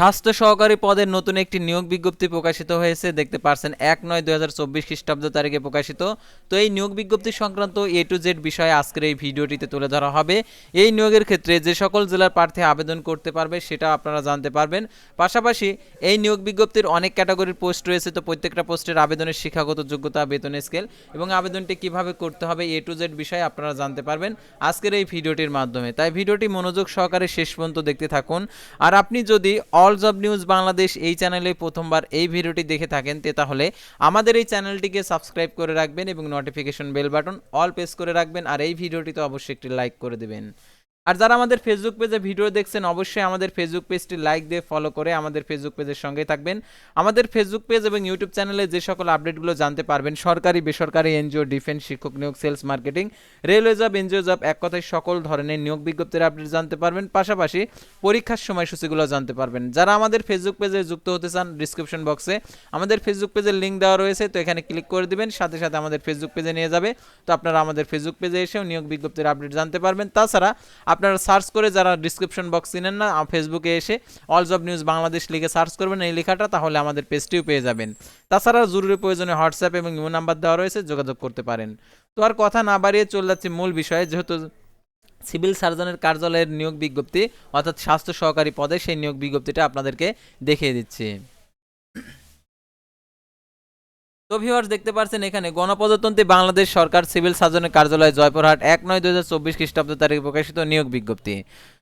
স্বাস্থ্য সহকারী পদের নতুন একটি নিয়োগ বিজ্ঞপ্তি প্রকাশিত হয়েছে। দেখতে পারছেন, এক নয় দুই হাজার চব্বিশ খ্রিস্টাব্দ তারিখে প্রকাশিত। তো এই নিয়োগ বিজ্ঞপ্তি সংক্রান্ত এ টু জেড বিষয়ে আজকের এই ভিডিওটিতে তুলে ধরা হবে। এই নিয়োগের ক্ষেত্রে যে সকল জেলার প্রার্থী আবেদন করতে পারবে, সেটা আপনারা জানতে পারবেন। পাশাপাশি এই নিয়োগ বিজ্ঞপ্তির অনেক ক্যাটাগরির পোস্ট রয়েছে। তো প্রত্যেকটা পোস্টের আবেদনের শিক্ষাগত যোগ্যতা, বেতন, স্কেল এবং আবেদনটি কীভাবে করতে হবে এ টু জেড বিষয়ে আপনারা জানতে পারবেন আজকের এই ভিডিওটির মাধ্যমে। তাই ভিডিওটি মনোযোগ সহকারে শেষ পর্যন্ত দেখতে থাকুন। আর আপনি যদি অল জব নিউজ বাংলাদেশ এই চ্যানেলে প্রথমবার এই ভিডিওটি দেখে থাকেন, তে তাহলে আমাদের এই চ্যানেলটিকে সাবস্ক্রাইব করে রাখবেন এবং notification bell button all press করে রাখবেন, আর এই ভিডিওটি তো অবশ্যই একটি লাইক করে দেবেন। আর যারা আমাদের ফেসবুক পেজে ভিডিও দেখছেন, অবশ্যই আমাদের ফেসবুক পেজটি লাইক দিয়ে ফলো করে আমাদের ফেসবুক পেজের সঙ্গে থাকবেন। আমাদের ফেসবুক পেজ এবং ইউটিউব চ্যানেলে যে সকল আপডেটগুলো জানতে পারবেন, সরকারি, বেসরকারি এনজিও ডিফেন্স শিক্ষক নিয়োগ sales marketing railway job NGO job এক কথায় সকল ধরনের নিয়োগ বিজ্ঞপ্তির আপডেট জানতে পারবেন। পাশাপাশি পরীক্ষার সময়সূচিগুলো জানতে পারবেন। যারা আমাদের ফেসবুক পেজে যুক্ত হতে চান ডিসক্রিপশন বক্সে আমাদের ফেসবুক পেজের লিঙ্ক দেওয়া রয়েছে, তো এখানে ক্লিক করে দিবেন, সাথে সাথে আমাদের ফেসবুক পেজে নিয়ে যাবে। তো আপনারা আমাদের ফেসবুক পেজে এসেও নিয়োগ বিজ্ঞপ্তির আপডেট জানতে পারবেন। তাছাড়া আপনারা সার্চ করে যারা ডিসক্রিপশন বক্স চিনেন না ফেসবুকে এসে অল জব নিউজ বাংলাদেশ লিখে সার্চ করবেন এই লেখাটা, তাহলে আমাদের পেজটিও পেয়ে যাবেন। তাছাড়া জরুরি প্রয়োজনে হোয়াটসঅ্যাপ এবং ইমো নাম্বার দেওয়া রয়েছে, যোগাযোগ করতে পারেন। তো আর কথা না বাড়িয়ে চলে যাচ্ছি মূল বিষয়ে, যেহেতু সিভিল সার্জনের কার্যালয়ের নিয়োগ বিজ্ঞপ্তি, অর্থাৎ স্বাস্থ্য সহকারী পদে সেই নিয়োগ বিজ্ঞপ্তিটা আপনাদেরকে দেখিয়ে দিচ্ছি। তো ভিউয়ার্স দেখতে পাচ্ছেন এখানে, গণপ্রজাতন্ত্রী বাংলাদেশ সরকার সিভিল সার্জনের কার্যালয় জয়পুরহাট এক নয় দু হাজার চব্বিশ খ্রিস্টাব্দ তারিখে প্রকাশিত নিয়োগ বিজ্ঞপ্তি।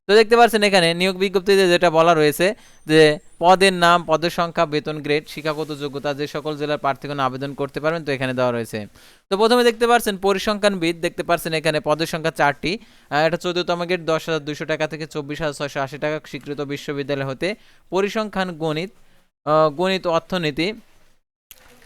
তো দেখতে পাচ্ছেন এখানে, নিয়োগ বিজ্ঞপ্তিতে যেটা বলা রয়েছে যে, পদের নাম, পদের সংখ্যা, বেতন গ্রেড শিক্ষাগত যোগ্যতা, যে সকল জেলার প্রার্থীগণ আবেদন করতে পারবেন, তো এখানে দেওয়া রয়েছে। তো প্রথমে দেখতে পাচ্ছেন পরিসংখ্যানবিদ দেখতে পাচ্ছেন এখানে, পদের সংখ্যা চারটি। এটা চোদ্দতম গেট, দশ হাজার দুশো টাকা থেকে চব্বিশ হাজার ছয়শো আশি টাকা স্বীকৃত বিশ্ববিদ্যালয় হতে পরিসংখ্যান গণিত গণিত অর্থনীতি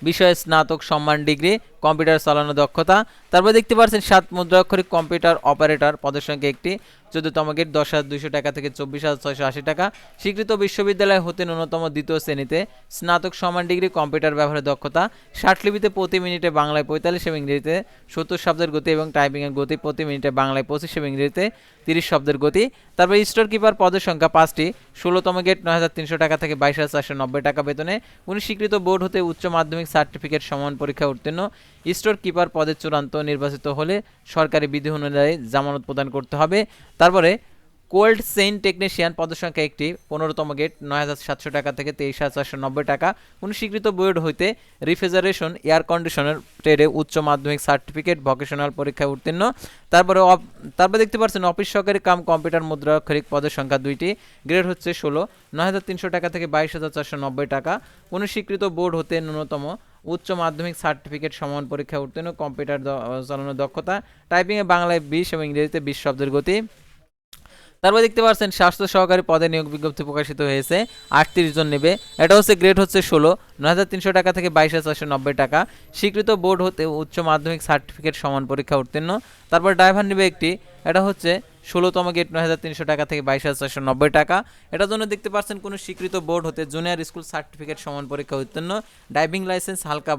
বিষয়ে স্নাতক সম্মান ডিগ্রি কম্পিউটার চালানো দক্ষতা। তারপর দেখতে পাচ্ছেন সাত মুদ্রাক্ষরিক কম্পিউটার অপারেটর পদের সংখ্যা একটি। চোদ্দতম গেট দশ হাজার দুইশো টাকা থেকে চব্বিশ হাজার ছয়শো আশি টাকা। স্বীকৃত বিশ্ববিদ্যালয় হতে ন্যূনতম দ্বিতীয় শ্রেণীতে স্নাতক সমান ডিগ্রি কম্পিউটার ব্যবহারের দক্ষতা। ষাটলিপিতে প্রতি মিনিটে বাংলায় পঁয়তাল্লিশ এবং ইংরেজিতে সত্তর শব্দের গতি এবং টাইপিংয়ের গতি প্রতি মিনিটে বাংলায় পঁচিশ এবং ইংরেজিতে তিরিশ শব্দের গতি। তারপর স্টোর কিপার পদের সংখ্যা পাঁচটি। ষোলোতম গেট নয় হাজার তিনশো টাকা থেকে বাইশ হাজার চারশো নব্বই টাকা বেতনে। উনি স্বীকৃত বোর্ড হতে উচ্চ মাধ্যমিক সার্টিফিকেট সমান পরীক্ষা উত্তীর্ণ। স্টোর কিপার পদের চূড়ান্ত নির্বাচিত হলে সরকারি বিধি অনুযায়ী জামানত প্রদান করতে হবে। তারপরে কোল্ড চেইন টেকনিশিয়ান পদসংখ্যা একটি, পনেরোতম গেট, নয় হাজার সাতশো টাকা থেকে তেইশ হাজার চারশো নব্বই টাকা। কোনো স্বীকৃত বোর্ড হইতে রিফ্রিজারেশন, এয়ার কন্ডিশনার, ট্রেডে উচ্চ মাধ্যমিক সার্টিফিকেট, ভোকেশনাল পরীক্ষায় উত্তীর্ণ। তারপরে তারপরে দেখতে পাচ্ছেন, অফিস সহকারী কাম কম্পিউটার মুদ্রাক্ষরিক পদের সংখ্যা দুইটি, গ্রেড হচ্ছে ষোলো, নয় হাজার তিনশো টাকা থেকে বাইশ হাজার চারশো নব্বই টাকা। কোনো স্বীকৃত বোর্ড হতে ন্যূনতম উচ্চ মাধ্যমিক সার্টিফিকেট সমান পরীক্ষা উত্তীর্ণ, কম্পিউটার চালানোর দক্ষতা, টাইপিংয়ে বাংলায় বিশ এবং ইংরেজিতে বিশ শব্দের গতি। তারপর দেখতে পাচ্ছেন, স্বাস্থ্য সহকারী পদে নিয়োগ বিজ্ঞপ্তি প্রকাশিত হয়েছে, আটত্রিশ জন নেবে। এটা হচ্ছে গ্রেড হচ্ছে ষোলো, নয় হাজার তিনশো টাকা থেকে বাইশ হাজার নব্বই টাকা। স্বীকৃত বোর্ড হতে উচ্চ মাধ্যমিক সার্টিফিকেট সমান পরীক্ষা উত্তীর্ণ। তারপর ড্রাইভার নেবে একটি, এটা হচ্ছে ষোলোতম গেট নয় হাজার তিনশো টাকা থেকে বাইশ হাজার চারশো নব্বই টাকা। এটার জন্য দেখতে পাচ্ছেন কোনো স্বীকৃত বোর্ড হতে জুনিয়র স্কুল সার্টিফিকেট সমান পরীক্ষা উত্তীর্ণ, ড্রাইভিং লাইসেন্স, হালকা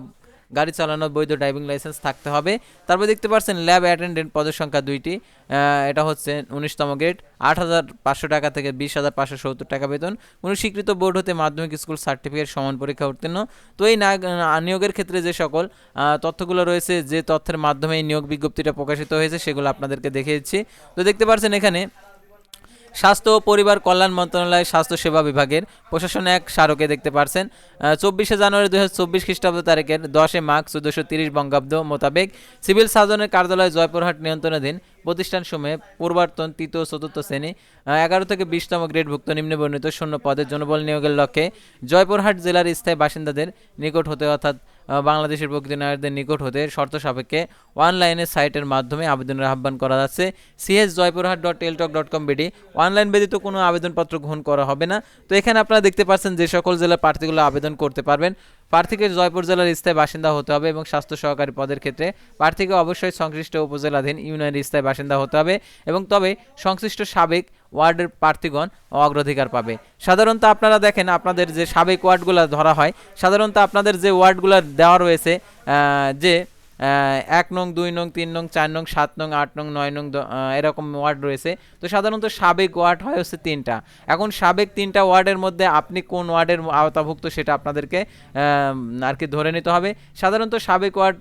গাড়ি চালানোর বৈধ ড্রাইভিং লাইসেন্স থাকতে হবে। তারপর দেখতে পাচ্ছেন ল্যাব অ্যাটেন্ডেন্ট পদের সংখ্যা দুইটি। এটা হচ্ছে উনিশতম গ্রেড, আট হাজার পাঁচশো টাকা থেকে বিশ হাজার পাঁচশো সত্তর টাকা বেতন। কোনো স্বীকৃত বোর্ড হতে মাধ্যমিক স্কুল সার্টিফিকেট, সমান পরীক্ষা উত্তীর্ণ। তো এই নিয়োগের ক্ষেত্রে যে সকল তথ্যগুলো রয়েছে, যে তথ্যের মাধ্যমে এই নিয়োগ বিজ্ঞপ্তিটা প্রকাশিত হয়েছে, সেগুলো আপনাদেরকে দেখিয়ে দিচ্ছি তো দেখতে পাচ্ছেন এখানে স্বাস্থ্য ও পরিবার কল্যাণ মন্ত্রণালয় স্বাস্থ্য সেবা বিভাগের প্রশাসন এক স্মারকে দেখতে পারছেন। চব্বিশে জানুয়ারি দু হাজার চব্বিশ খ্রিস্টাব্দ তারিখের দশে মার্চ চোদ্দোশো তিরিশ বঙ্গাব্দ মোতাবেক সিভিল সার্জনের কার্যালয় জয়পুরহাট নিয়ন্ত্রণাধীন প্রতিষ্ঠান সমূহে পূর্বার্তন তৃতীয় চতুর্থ শ্রেণি এগারো থেকে বিশতম গ্রেডভুক্ত নিম্নবর্ণিত শূন্য পদের জনবল নিয়োগের লক্ষ্যে জয়পুরহাট জেলার স্থায়ী বাসিন্দাদের নিকট হতে অর্থাৎ বাংলাদেশের প্রকৃতি নায়কদের নিকট হতে শর্ত সাপেক্ষে অনলাইনে সাইটের মাধ্যমে আবেদনের আহ্বান করা যাচ্ছে। CS Joypurhat dot Teletalk dot com BD, online ব্যতীত কোনো আবেদনপত্র গ্রহণ করা হবে না। তো এখানে আপনারা দেখতে পাচ্ছেন যে সকল জেলার প্রার্থীগুলো আবেদন করতে পারবেন। প্রার্থীকে জয়পুর জেলার স্থায়ী বাসিন্দা হতে হবে এবং স্বাস্থ্য সহকারী পদের ক্ষেত্রে প্রার্থীকে অবশ্যই সংশ্লিষ্ট উপজেলাধীন ইউনিয়নের স্থায়ী বাসিন্দা হতে হবে এবং তবে সংশ্লিষ্ট সাবেক ওয়ার্ডের প্রার্থীগণ অগ্রাধিকার পাবে। সাধারণত আপনারা দেখেন আপনাদের যে সাবেক ওয়ার্ডগুলো ধরা হয়, সাধারণত আপনাদের যে ওয়ার্ডগুলো দেওয়া রয়েছে যে এক নং, দুই নং, তিন নং, চার নং, সাত নং, আট নং, নয় নং এরকম ওয়ার্ড রয়েছে। তো সাধারণত সাবেক ওয়ার্ড হয় হচ্ছে তিনটা। এখন সাবেক তিনটা ওয়ার্ডের মধ্যে আপনি কোন ওয়ার্ডের আওতাভুক্ত সেটা আপনাদেরকে আর কি ধরে নিতে হবে। সাধারণত সাবেক ওয়ার্ড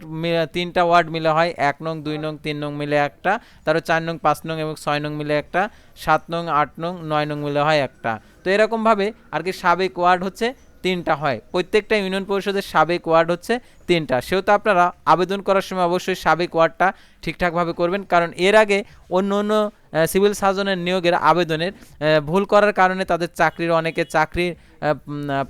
তিনটা ওয়ার্ড মিলে হয়। এক নং, দুই নং, তিন নং মিলে একটা, তারপর চার নং, পাঁচ নং এবং ছয় নং মিলে একটা, সাত নং, আট নং, নয় নং মিলে হয় একটা। তো এরকমভাবে আর কি সাবেক ওয়ার্ড হচ্ছে তিনটা হয়। প্রত্যেকটা ইউনিয়ন পরিষদের সাবেক ওয়ার্ড হচ্ছে তিনটা। সেহেতু আপনারা আবেদন করার সময় অবশ্যই সাবেক ওয়ার্ডটা ঠিকঠাকভাবে করবেন। কারণ এর আগে অন্য অন্য সিভিল সার্জনের নিয়োগের আবেদনের ভুল করার কারণে তাদের চাকরির, অনেকে চাকরি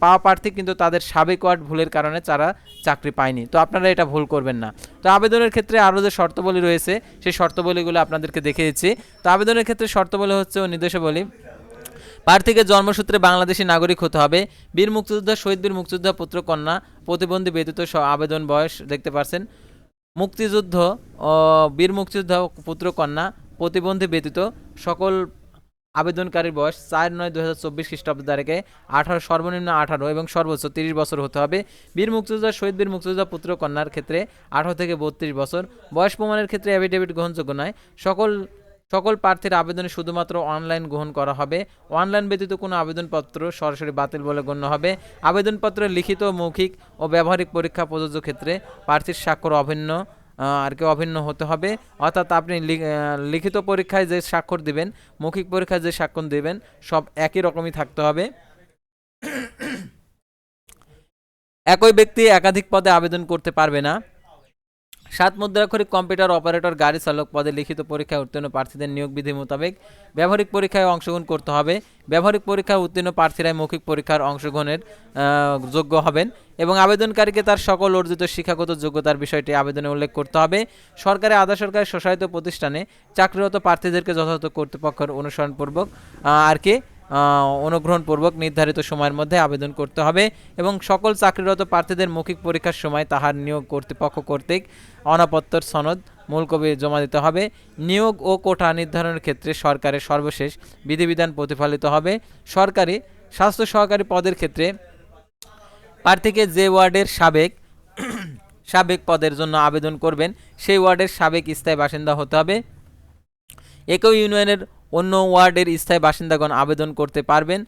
পাওয়া প্রার্থী কিন্তু তাদের সাবেক ওয়ার্ড ভুলের কারণে তারা চাকরি পায়নি। তো আপনারা এটা ভুল করবেন না। তো আবেদনের ক্ষেত্রে আরও যে শর্তাবলী রয়েছে, সেই শর্তাবলীগুলো আপনাদেরকে দেখে দিচ্ছি তো আবেদনের ক্ষেত্রে শর্তাবলী হচ্ছে ও নির্দেশাবলী প্রার্থীকে জন্মসূত্রে বাংলাদেশী নাগরিক হতে হবে। বীর মুক্তিযোদ্ধা শহীদ বীর মুক্তিযোদ্ধা পুত্র কন্যা, প্রতিবন্ধী ব্যতীত আবেদন বয়স দেখতে পারছেন। মুক্তিযুদ্ধ ও বীর মুক্তিযোদ্ধা পুত্র কন্যা, প্রতিবন্ধী ব্যতীত সকল আবেদনকারীর বয়স চার নয় দু হাজার চব্বিশ খ্রিস্টাব্দ তারিখে আঠারো, সর্বনিম্ন আঠারো এবং সর্বোচ্চ তিরিশ বছর হতে হবে। বীর মুক্তিযোদ্ধা শহীদ বীর মুক্তিযোদ্ধা পুত্র কন্যার ক্ষেত্রে আঠারো থেকে বত্রিশ বছর। বয়স প্রমাণের ক্ষেত্রে অ্যাফিডেভিট গ্রহণযোগ্য নয়। সকল সকল প্রার্থীর আবেদনে শুধুমাত্র অনলাইন গ্রহণ করা হবে। অনলাইন ব্যতীত কোনো আবেদনপত্র সরাসরি বাতিল বলে গণ্য হবে। আবেদনপত্রের লিখিত, মৌখিক ও ব্যবহারিক পরীক্ষা প্রযোজ্য ক্ষেত্রে প্রার্থীর স্বাক্ষর অভিন্ন আর কি অভিন্ন হতে হবে। অর্থাৎ আপনি লিখিত পরীক্ষায় যে স্বাক্ষর দিবেন, মৌখিক পরীক্ষায় যে স্বাক্ষর দেবেন, সব একই রকমই থাকতে হবে। একই ব্যক্তি একাধিক পদে আবেদন করতে পারবে না। সাত মুদ্রাক্ষরিক কম্পিউটার অপারেটর গাড়ি চালক পদে লিখিত পরীক্ষায় উত্তীর্ণ প্রার্থীদের নিয়োগ বিধি মোতাবেক ব্যবহারিক পরীক্ষায় অংশগ্রহণ করতে হবে। ব্যবহারিক পরীক্ষায় উত্তীর্ণ প্রার্থীরাই মৌখিক পরীক্ষার অংশগ্রহণের যোগ্য হবেন এবং আবেদনকারীকে তার সকল অর্জিত শিক্ষাগত যোগ্যতার বিষয়টি আবেদনে উল্লেখ করতে হবে। সরকারি আধা সরকারি স্বশাসিত প্রতিষ্ঠানে চাকরিরত প্রার্থীদেরকে যথাযথ কর্তৃপক্ষের অনুসরণপূর্বক আর কি অনুগ্রহণপূর্বক নির্ধারিত সময়ের মধ্যে আবেদন করতে হবে এবং সকল চাকরিরত প্রার্থীদের মৌখিক পরীক্ষার সময় তাহার নিয়োগ কর্তৃপক্ষ কর্তৃক অনাপত্তর সনদ মূল কপি জমা দিতে হবে। নিয়োগ ও কোটা নির্ধারণের ক্ষেত্রে সরকারের সর্বশেষ বিধিবিধান প্রতিফলিত হবে। সরকারি, স্বাস্থ্য সহকারী পদের ক্ষেত্রে প্রার্থীকে যে ওয়ার্ডের সাবেক সাবেক পদের জন্য আবেদন করবেন, সেই ওয়ার্ডের সাবেক স্থায়ী বাসিন্দা হতে হবে। একই ইউনিয়নের অন্য ওয়ার্ডের স্থায়ী বাসিন্দাগণ আবেদন করতে পারবেন।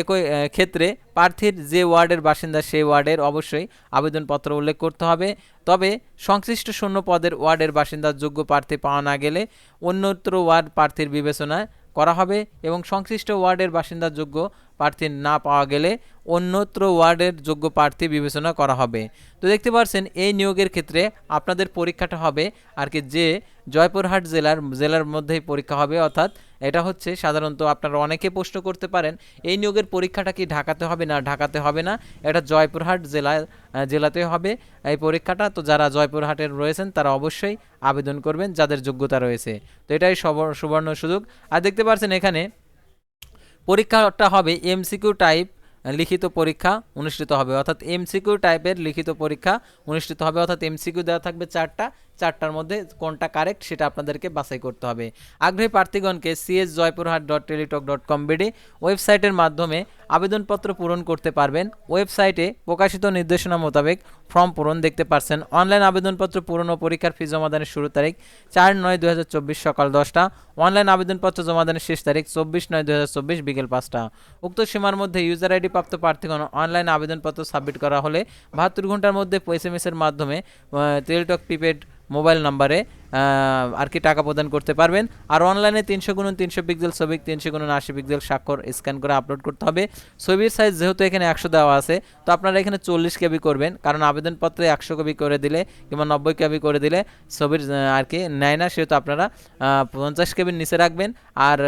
একই ক্ষেত্রে প্রার্থীর যে ওয়ার্ডের বাসিন্দা সেই ওয়ার্ডের অবশ্যই আবেদনপত্র উল্লেখ করতে হবে। তবে সংশ্লিষ্ট শূন্য পদের ওয়ার্ডের বাসিন্দার যোগ্য প্রার্থী পাওয়া না গেলে অন্যত্র ওয়ার্ড প্রার্থীর বিবেচনায় করা হবে এবং সংশ্লিষ্ট ওয়ার্ডের বাসিন্দা যোগ্য প্রার্থী না পাওয়া গেলে অন্যত্র ওয়ার্ডের যোগ্য প্রার্থী বিবেচনা করা হবে। তো দেখতে পাচ্ছেন এই নিয়োগের ক্ষেত্রে আপনাদের পরীক্ষাটা হবে আর কি যে জয়পুরহাট জেলার জেলার মধ্যেই পরীক্ষা হবে, অর্থাৎ এটা হচ্ছে সাধারণত আপনারা অনেকে প্রশ্ন করতে পারেন, এই নিয়োগের পরীক্ষাটা কি ঢাকাতে হবে না ঢাকাতে হবে না? এটা জয়পুরহাট জেলায় জেলাতে হবে এই পরীক্ষাটা। তো যারা জয়পুরহাটের রয়েছেন, তারা অবশ্যই আবেদন করবেন, যাদের যোগ্যতা রয়েছে। তো এটাই সবর- সুবর্ণ সুযোগ। আর দেখতে পাচ্ছেন এখানে পরীক্ষাটা হবে এমসিকিউ টাইপ লিখিত পরীক্ষা অনুষ্ঠিত হবে। অর্থাৎ এমসিকিউ টাইপের লিখিত পরীক্ষা অনুষ্ঠিত হবে। অর্থাৎ এমসিকিউ দেওয়া থাকবে চারটা চারটার মধ্যে কোনটা কারেক্ট সেটা আপনাদেরকে বাছাই করতে হবে। আগ্রহী প্রার্থীগণকে CS Joypurhat dot Teletalk dot com BD ওয়েবসাইটের মাধ্যমে আবেদনপত্র পূরণ করতে পারবেন। ওয়েবসাইটে প্রকাশিত নির্দেশনা মোতাবেক ফর্ম পূরণ দেখতে পারছেন। অনলাইন আবেদনপত্র পূরণ ও পরীক্ষার ফি জমাদানের শুরু তারিখ চার নয় দু চব্বিশ সকাল দশটা। অনলাইন আবেদনপত্র জমাদানের শেষ তারিখ চব্বিশ নয় দু চব্বিশ বিকেল পাঁচটা। উক্ত সীমার মধ্যে ইউজার আইডি প্রাপ্ত প্রার্থীগণ অনলাইন আবেদনপত্র সাবমিট করা হলে বাহাত্তর ঘণ্টার মধ্যে এস মাধ্যমে টেলিটক প্রিপেড মোবাইল নাম্বারে আর কি টাকা প্রদান করতে পারবেন। আর অনলাইনে তিনশো গুণন তিনশো পিক্সেল ছবি, তিনশো গুণন আশি পিক্সেল স্বাক্ষর স্ক্যান করে আপলোড করতে হবে। ছবির সাইজ যেহেতু এখানে একশো দেওয়া আছে, তো আপনারা এখানে চল্লিশ কেবি করবেন। কারণ আবেদনপত্রে একশো কেবি করে দিলে কিংবা নব্বই কেবি করে দিলে ছবির আর কি নেয় না, সেহেতু আপনারা পঞ্চাশ কেবির নিচে রাখবেন। আর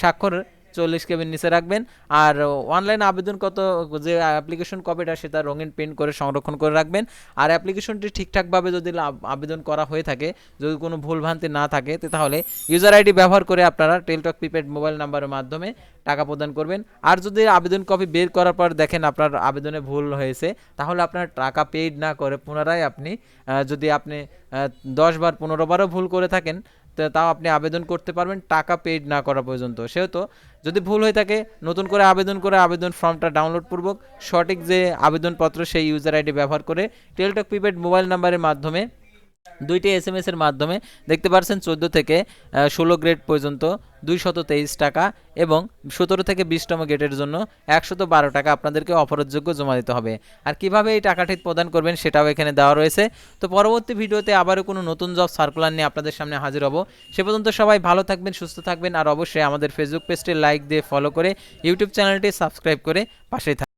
স্বাক্ষর চল্লিশ কেবির নিচে রাখবেন। আর অনলাইন আবেদন কত, যে অ্যাপ্লিকেশন কপিটা সেটা রঙিন প্রিন্ট করে সংরক্ষণ করে রাখবেন। আর অ্যাপ্লিকেশনটি ঠিকঠাকভাবে যদি আবেদন করা হয়ে থাকে, যদি কোনো ভুলভ্রান্তি না থাকে তাহলে ইউজার আইডি ব্যবহার করে আপনারা টেলটক প্রিপেড মোবাইল নাম্বারের মাধ্যমে টাকা প্রদান করবেন। আর যদি আবেদন কপি বের করার পর দেখেন আপনার আবেদনে ভুল হয়েছে, তাহলে আপনার টাকা পেইড না করে পুনরায় আপনি যদি আপনি দশ বার, পনেরো বারও ভুল করে থাকেন তাও আপনি আবেদন করতে পারবেন, টাকা পেইড না করা পর্যন্ত। সেহেতু যদি ভুল হয়ে থাকে, নতুন করে আবেদন করে আবেদন ফর্মটা ডাউনলোড পূর্বক সঠিক যে আবেদনপত্র সেই ইউজার আইডি ব্যবহার করে টেলটক প্রিপেড মোবাইল নাম্বারের মাধ্যমে দুইটি এস এম এর মাধ্যমে দেখতে পারছেন চোদ্দ থেকে ষোলো গ্রেড পর্যন্ত দুইশত তেইশ টাকা এবং সতেরো থেকে বিশতম গ্রেডের জন্য একশত বারো টাকা আপনাদেরকে অপরাধযোগ্য জমা দিতে হবে। আর কীভাবে এই টাকাটি প্রদান করবেন সেটাও এখানে দেওয়া রয়েছে। তো পরবর্তী ভিডিওতে আবারও কোনো নতুন জব সার্কুলার নিয়ে আপনাদের সামনে হাজির হব। সে পর্যন্ত সবাই ভালো থাকবেন, সুস্থ থাকবেন, আর অবশ্যই আমাদের ফেসবুক পেজটি লাইক দিয়ে ফলো করে ইউটিউব চ্যানেলটি সাবস্ক্রাইব করে পাশে থাকবেন